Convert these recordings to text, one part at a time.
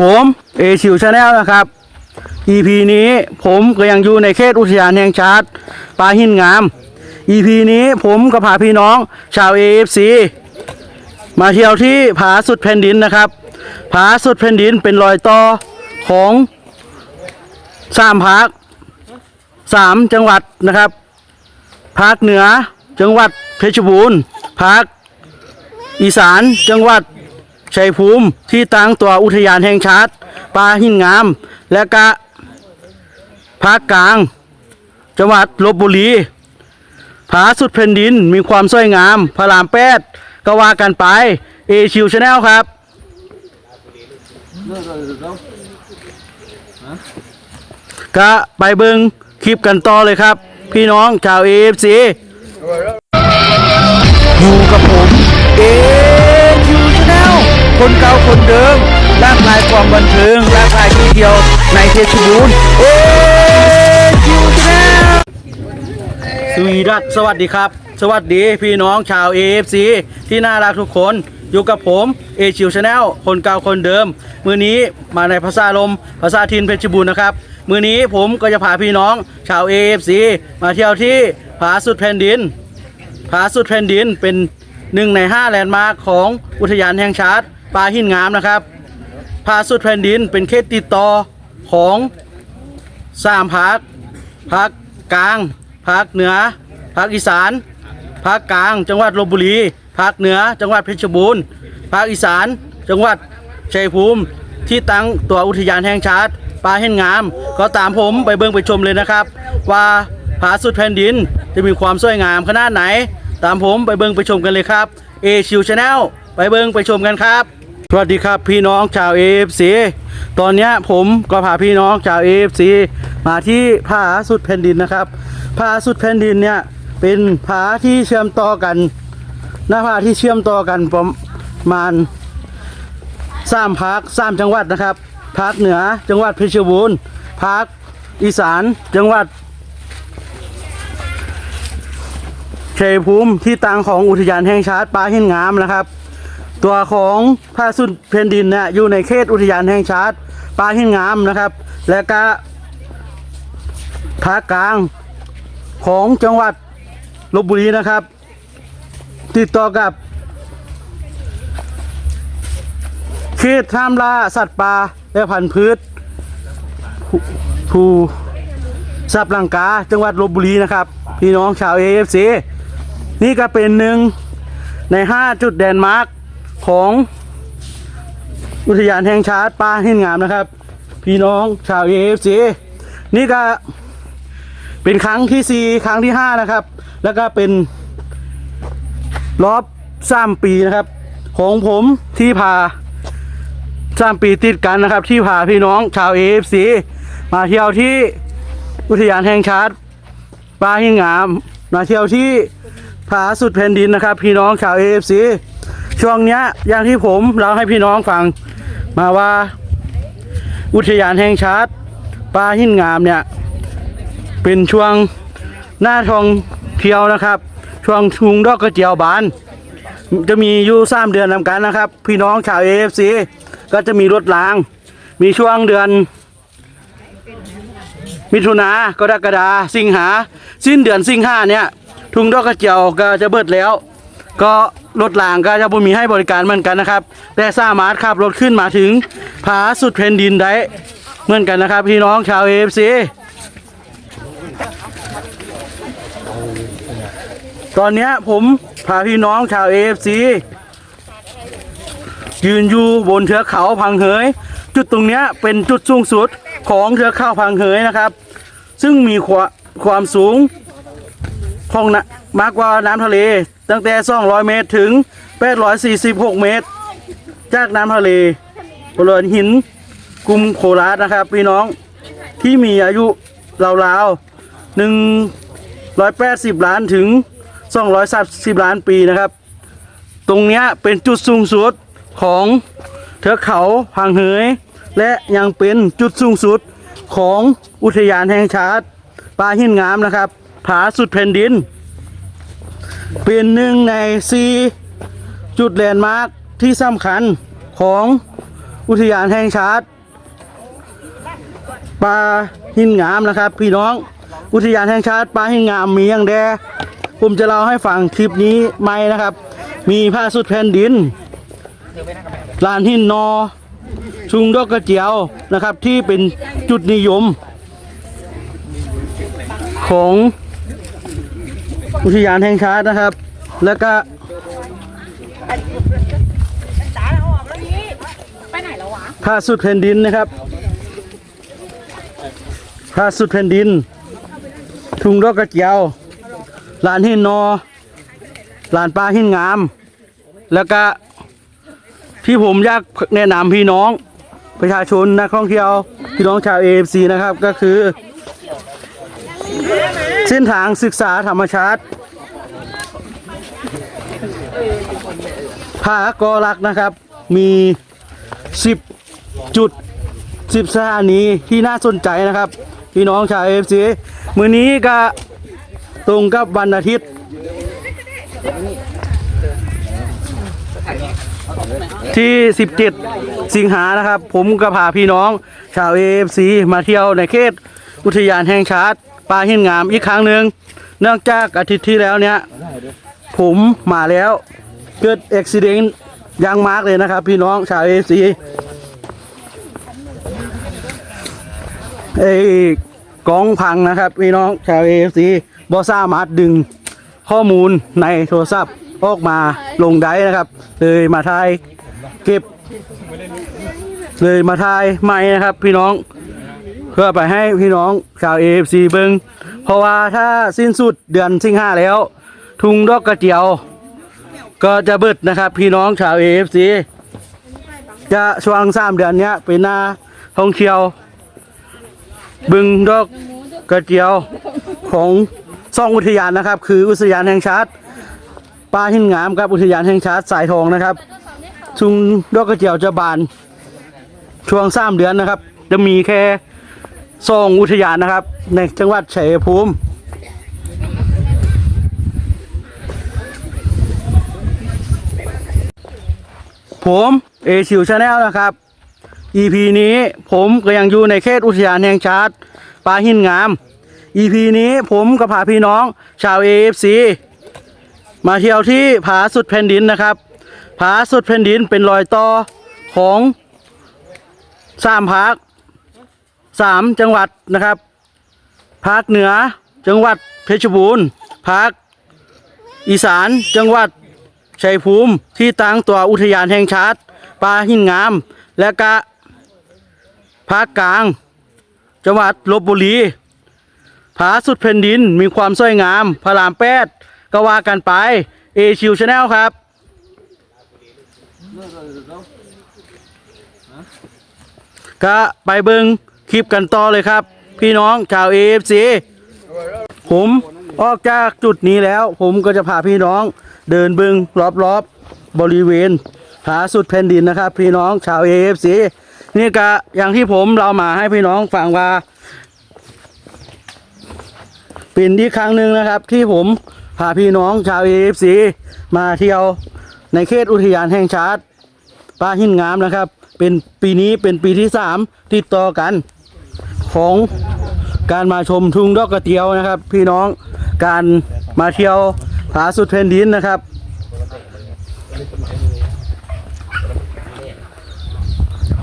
ผมเอชิวชาแนลนะครับ EP นี้ผมก็ยังอยู่ในเขตอุทยานแห่งชาติปลาหินงาม EP นี้ผมก็พาพี่น้องชาว AFC มาเที่ยวที่ผาสุดแผ่นดินนะครับ ผาสุดแผ่นดินเป็นรอยต่อของสามภาคสามจังหวัดนะครับภาคเหนือจังหวัดเพชรบูรณ์ภาคอีสานจังหวัด ชัยภูมิที่ตั้งตัวอุทยานแห่งชาติปลาหินงาม และก็ภาคกลาง จังหวัดลบบุรีผาสุดแผ่นดินมีความสวยงามพระรามแปดก็ว่ากันไปเอชิวชาแนลครับก็ไปเบิงคลิปกันต่อเลยครับ พี่น้องชาวเอฟซีอยู่กับผมเอช คนเก่าคนเดิมหลากลายความบันเทิงหลากลายที่เที่ยวในเพชรบูรณ์เอชิวชแนลสวีดัสสวัสดีครับ สวัสดีพี่น้องชาว AFC ที่น่ารักทุกคนอยู่กับผมเอชิวชาแนลคนเก่าคนเดิม มือนี้มาในภาษาลมภาษาทินเพชรบูรณ์นะครับ มือนี้ผมก็จะพาพี่น้องชาว AFC มาเที่ยวที่ผาสุดแผ่นดินผาสุดแผ่นดินเป็นหนึ่งในห้าแลนด์มาร์คของอุทยานแห่งชาติ ปลาหินงามนะครับผาสุดแผ่นดินเป็นเขตติดต่อของสามภาคภาคกลางภาคเหนือภาคอีสานภาคกลาง จังหวัดลบบุรีภาคเหนือ จังหวัดเพชรบูรณ์ภาคอีสาน จังหวัดชัยภูมิ ที่ตั้งตัวอุทยานแห่งชาติปลาเห็นงาม ก็ตามผมไปเบิ่งไปชมเลยนะครับ ว่าผาสุดแผ่นดินจะมีความสวยงามขนาดไหน ตามผมไปเบิ่งไปชมกันเลยครับเอชิวชาแนลไปเบิ่งไปชมกันครับ สวัสดีครับพี่น้องชาว AFC ตอนนี้ผมก็พาพี่น้องชาว AFC มาที่ผาสุดแผ่นดินนะครับผาสุดแผ่นดินเนี่ยเป็นผาที่เชื่อมต่อกัน หน้าผาที่เชื่อมต่อกันประมาณสามภาคสามจังหวัดนะครับภาคเหนือจังหวัดเพชรบูรณ์ภาคอีสานจังหวัดชัยภูมิที่ตั้งของอุทยานแห่งชาติป่าหินงามนะครับ ตัวของพระสุดแผ่นดินเนี่ยอยู่ในเขตอุทยานแห่งชาติป่าหินงามนะครับ และก็ภาคกลางของจังหวัดลบบุรีนะครับ ติดต่อกับเขตห้ามล่าสัตว์ป่าและพันธุ์พืชภูภูสับลังกาจังหวัดลบบุรีนะครับ พี่น้องชาวเอฟซีนี่ก็เป็นหนึ่งใน 5 จุดแดนมาร์ก ของอุทยานแห่งชาติป่าหินงามนะครับ พี่น้องชาวเอฟซีนี่ก็เป็นครั้งที่4ครั้งที่5นะครับ แล้วก็เป็นรอบสามปีนะครับ ของผมที่พาสามปีติดกันนะครับ ที่พาพี่น้องชาวเอฟซีมาเที่ยวที่อุทยานแห่งชาติป่าหินงาม มาเที่ยวที่ผาสุดแผ่นดินนะครับ พี่น้องชาวเอฟซี ช่วงเนี้ยอย่างที่ผมเล่าให้พี่น้องฟังมาว่า อุทยานแห่งชาติป่าหินงามเนี่ย เป็นช่วงหน้าทองเที่ยวนะครับ ช่วงชุงดอกกระเจียวบาน จะมีอยู่สามเดือนนำกันนะครับ พี่น้องชาวเอฟซีก็จะมีรถราง มีช่วงเดือน มิถุนากรกฎาสิงหา สิ้นเดือนสิงหาเนี่ย ทุงดอกกระเจียวก็จะเบิดแล้ว ก็ รถรางก็จะบ่มีให้บริการเหมือนกันนะครับ แต่สามารถขับรถขึ้นมาถึงผาสุดแผ่นดินได้เหมือนกันนะครับพี่น้องชาวเอฟซีตอนนี้ผมพาพี่น้องชาวเอฟซียืนอยู่บนเทือกเขาพังเหย จุดตรงนี้เป็นจุดสูงสุดของเทือกเขาพังเหยนะครับ ซึ่งมีความความสูงของนะ มากกว่าน้ำทะเล ตั้งแต่ 200 เมตรถึง 846 เมตร จากน้ำทะเลบริเวณหินกลุ่มโคราชนะครับ พี่น้องที่มีอายุราวๆ180ล้านถึง230ล้านปีนะครับ ตรงนี้เป็นจุดสูงสุดของเทือกเขาพังเหย และยังเป็นจุดสูงสุดของอุทยานแห่งชาติป่าหินงามนะครับ ผาสุดแผ่นดิน เป็นหนึ่งในสี่จุดแลนด์มาร์คที่สำคัญของอุทยานแห่งชาติปลาหินงามนะครับ พี่น้องอุทยานแห่งชาติปลาหินงามมีอย่างแดผมจะเล่าให้ฟังคลิปนี้ไหมนะครับ มีผ้าสุดแผ่นดินลานหินนอ ชุงดอกกระเจียวนะครับที่เป็นจุดนิยมของ อุทยานแห่งชาตินะครับ แล้วก็ผ้าสุดแผ่นดินนะครับผ้าสุดแผ่นดิน ทุงดอกกระเจียวลานหินนอลานปลาหินงาม แล้วก็ที่ผมอยากแนะนำพี่น้องประชาชนนักท่องเที่ยวพี่น้องชาวเอฟซีนะครับก็คือ เส้นทางศึกษาธรรมชาติผากอลักนะครับ มี 10 จุด 10สถานีที่น่าสนใจนะครับ พี่น้องชาวเอฟซีมือนี้ก็ตรงกับวันอาทิตย์ ที่ 17 สิงหานะครับ ผมก็พาพี่น้องชาวเอฟซีมาเที่ยวในเขตอุทยานแห่งชาติ ป่าหินงามอีกครั้งหนึ่งเนื่องจากอาทิตย์ที่แล้วเนี่ย ผมมาแล้ว เกิดอุบิเหตุยังมาร์กเลยนะครับ พี่น้องชาวเอฟซีไอ้กองพังนะครับ พี่น้องชาวเอฟซีบอสามารถดึงข้อมูลในโทรศัพท์ออกมาลงได้นะครับ เลยมาถ่ายเก็บ เลยมาถ่ายใหม่นะครับ พี่น้อง เพื่อไปให้พี่น้องชาวเอฟซีเบิงเพราะว่าถ้าสิ้นสุดเดือนสิงหาแล้ว ทุงดอกกระเจียว ก็จะเบิดนะครับพี่น้องชาวเอฟซีจะช่วงสามเดือนเนี้ยเป็นหน้าท่องเที่ยว บึงดอกกระเจียวของซ่องอุทยานนะครับ คืออุทยานแห่งชาติป่าหินงามกับอุทยานแห่งชาติสายทองนะครับชุงดอกกระเจียวจะบานช่วงสามเดือนนะครับ จะมีแค่ ซองอุทยานนะครับ ในจังหวัดชัยภูมิผมเอชิวชาแนลนะครับ EP นี้ผมก็ยังอยู่ในเขตอุทยานแห่งชาติปลาหินงาม EP นี้ผมก็พาพี่น้องชาว AFC มาเที่ยวที่ผาสุดแผ่นดินนะครับ ผาสุดแผ่นดินเป็นรอยต่อของสามภาค สามจังหวัดนะครับ ภาคเหนือจังหวัดเพชรบูรณ์ ภาคอีสานจังหวัดชัยภูมิที่ตั้งตัวอุทยานแห่งชาติป่าหินงาม และก็ภาคกลาง จังหวัดลบบุรีผาสุดแผ่นดินมีความสวยงาม พระรามแปดก็ว่ากันไปเอชิวชาแนลครับก็ไปเบิง คลิปกันต่อเลยครับ พี่น้องชาวเอฟซีผมออกจากจุดนี้แล้ว ผมก็จะพาพี่น้องเดินบึงรอบๆบริเวณผาสุดแผ่นดินนะครับ พี่น้องชาว AFC นี่ก็อย่างที่ผมเรามาให้พี่น้องฟังว่าเป็นที่ครั้งหนึ่งนะครับ ที่ผมพาพี่น้องชาว AFC มาเที่ยวในเขตอุทยานแห่งชาติป่าหินงามนะครับ เป็นปีนี้เป็นปีที่สามติดต่อกัน ของการมาชมทุ่งดอกกระเจียวนะครับ พี่น้องการมาเที่ยวผาสุดแผ่นดินนะครับ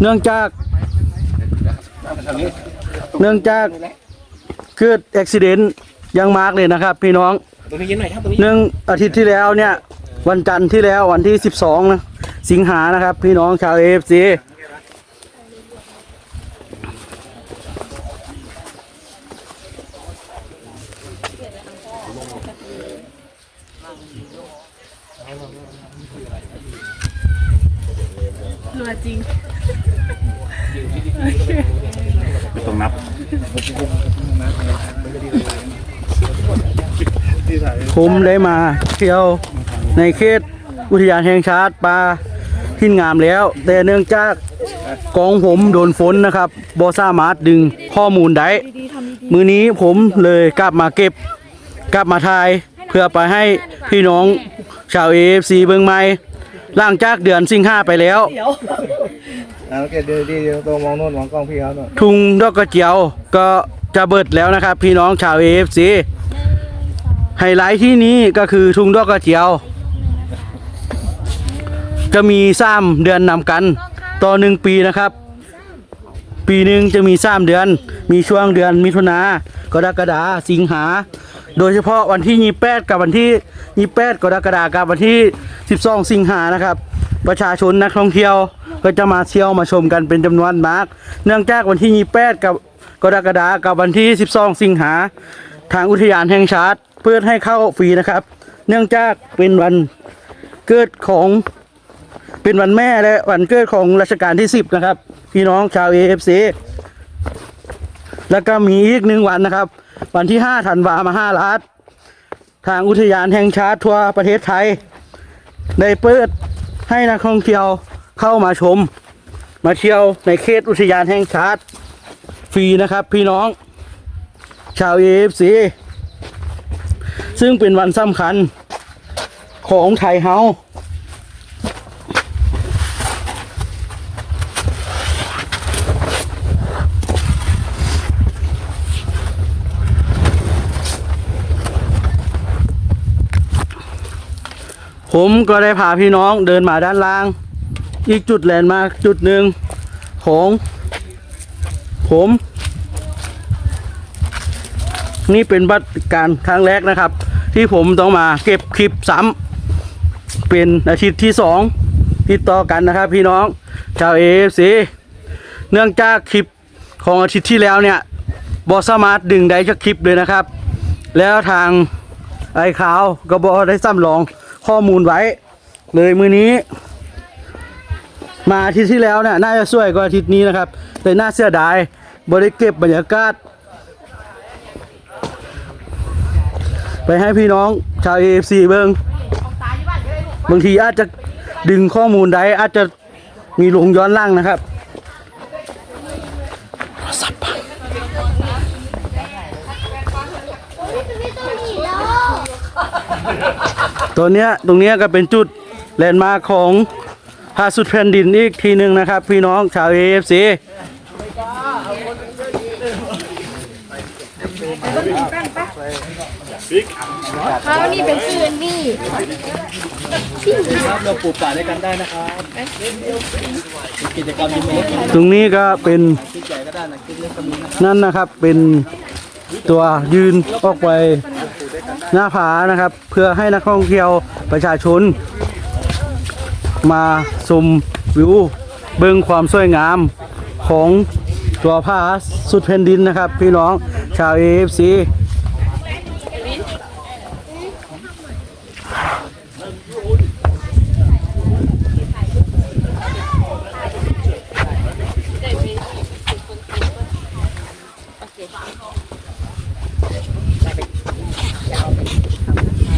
เนื่องจากเนื่องจากเกิดอุบิเหตุอยังมากเลยนะครับ พี่น้องตรงนี้เย็นหน่อยครับตรงนี้หนึ่งอาทิตย์ที่แล้วเนี่ย วันจันทร์ที่แล้ววันที่ 12นะสิงหานะครับ พี่น้องชาวเอฟซี รัวจริง ไม่ต้อง ผมได้มาเที่ยวในเขตอุทยานแห่งชาติปลาหินงามแล้ว แต่เนื่องจากกองผมโดนฝนนะครับบอสามารถดึงข้อมูลได้มือนี้ผมเลยกลับมาเก็บ กลับมาทายเพื่อไปให้พี่น้องชาวเอฟซีเบิงใหม่หลังจากเดือนสิงหาไปแล้ว แล้วเกดดีตัวมองโน่นมองกล้องพี่เขาหน่อยทุงดอกกระเจียวก็จะเบิดแล้วนะครับ พี่น้องชาว AFC ไฮไลท์ที่นี้ก็คือทุงดอกกระเจียว จะมีซ้ำเดือนนำกัน ต่อหนึ่งปีนะครับ ปีหนึ่งจะมีซ้ำเดือน มีช่วงเดือนมิถุนากรกฎาสิงหา โดยเฉพาะวันที่ยี่แปดกับวันที่ยี่แปดกรกฎากับวันที่ 12 สิงหานะครับ ประชาชนนักท่องเที่ยว ก็จะมาเที่ยวมาชมกันเป็นจำนวนมาก เนื่องจากวันที่ยี่แปดกับกรกฎากับวันที่ 12 สิงหา ทางอุทยานแห่งชาติ เพื่อให้เข้าฟรีนะครับ เนื่องจากเป็นวันเกิดของเป็นวันแม่และวันเกิดของรัชกาลที่ 10 นะครับ พี่น้องชาว AFC แล้วก็มีอีกหนึ่งวันนะครับ วันที่5ธันวามา5ล้านทางอุทยานแห่งชาติทั่วประเทศไทย ได้เปิดให้นักท่องเที่ยว เข้ามาชม มาเที่ยวในเขตอุทยานแห่งชาติฟรีนะครับ พี่น้อง ชาว AFC ซึ่งเป็นวันสำคัญของไทยเฮาผมก็ได้พาพี่น้องเดินมาด้านล่าง อีกจุดแลนด์มาร์คจุดหนึ่งของ ผม นี่เป็นบัตรการครั้งแรกนะครับ ที่ผมต้องมาเก็บคลิปซ้ำเป็นอาทิตย์ที่สองติดต่อกันนะครับ พี่น้องชาวเอฟซีเนื่องจากคลิปของอาทิตย์ที่แล้วเนี่ยบอสามารถดึงได้จากคลิปเลยนะครับ แล้วทางไอ้ขาวก็บอได้ซ้ำลองข้อมูลไว้ เลยมือนี้ มาอาทิตย์ที่แล้วเนี่ยน่าจะสวยกว่าอาทิตย์นี้นะครับ แต่น่าเสียดายบริเก็บบรรยากาศ ไปให้พี่น้องชาว AFC เบิงบางทีอาจจะดึงข้อมูลได้อาจจะมีลงย้อนล่างนะครับตัวเนี้ยตรงเนี้ยก็เป็นจุดแลนด์มาร์คของ พาสุดแผ่นดินอีกทีหนึ่งนะครับ พี่น้องชาว AFC เขานี่เป็นชื่อนี่เราปลูกป่าด้วยกันได้นะครับกิจกรรมตรงนี้ก็เป็นนั่นนะครับเป็นตัวยืนออกไปหน้าผานะครับ เพื่อให้นักท่องเที่ยวประชาชน มาชมวิวเบิ่งความสวยงามของตัวผ้าสุดแผ่นดินนะครับ พี่น้องชาว AFC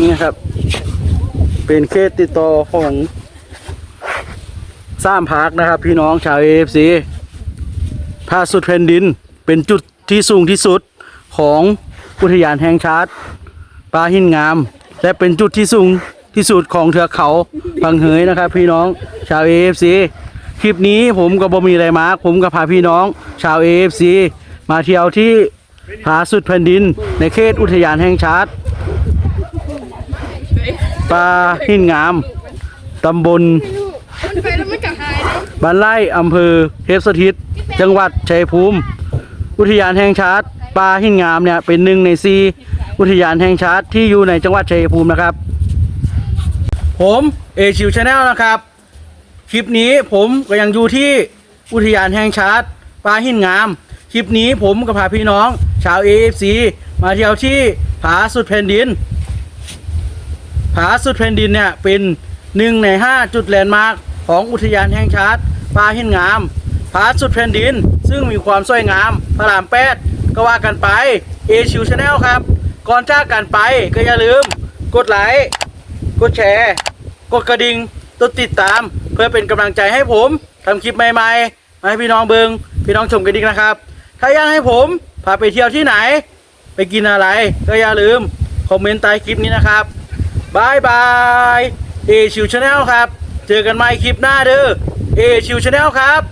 นี่ครับ เป็นเขตติดต่อของ สามพักนะครับ พี่น้องชาว AFC ภาสุดแผ่นดินเป็นจุดที่สูงที่สุดของอุทยานแห่งชาติปลาหินงาม และเป็นจุดที่สูงที่สุดของเทือกเขาพังเหยนะครับ พี่น้องชาว AFC คลิปนี้ผมก็บ่มีอะไรมาผมก็พาพี่น้อง ชาว AFC มาเที่ยวที่ผาสุดแผ่นดิน ในเขตอุทยานแห่งชาติปลาหินงามตำบล บ้านไร่อำเภอเทพสถิต จังหวัดชัยภูมิ อุทยานแห่งชาติปลาหินงามเนี่ยเป็นหนึ่งในซีอุทยานแห่งชาติที่อยู่ในจังหวัดชัยภูมินะครับ ผมเอชิวชาแนลนะครับ คลิปนี้ผมก็ยังอยู่ที่อุทยานแห่งชาติปลาหินงาม คลิปนี้ผมกับพาพี่น้อง ชาวเอฟซีมาเที่ยวที่ผาสุดแผ่นดิน ผาสุดแผ่นดินเนี่ยเป็นหนึ่งในห้าจุดแลนด์มาร์คของอุทยานแห่งชาติ ป่าหินงามผาสุดแผ่นดิน ซึ่งมีความสวยงามพระรามแปดก็ว่ากันไปเอชิวชาแนลครับ ก่อนจากกันไปก็อย่าลืม กดไลค์กดแชร์ กดกระดิ่งตัวติดตาม เพื่อเป็นกำลังใจให้ผมทำคลิปใหม่ๆมาให้พี่น้องเบิงพี่น้องชมกันดีนะครับ ถ้าอยากให้ผมพาไปเที่ยวที่ไหน ไปกินอะไรก็อย่าลืมคอมเมนต์ใต้คลิปนี้นะครับบายบายเอชิวชาแนลครับ เจอกันใหม่คลิปหน้าเด้อ เอชิวชาแนลครับ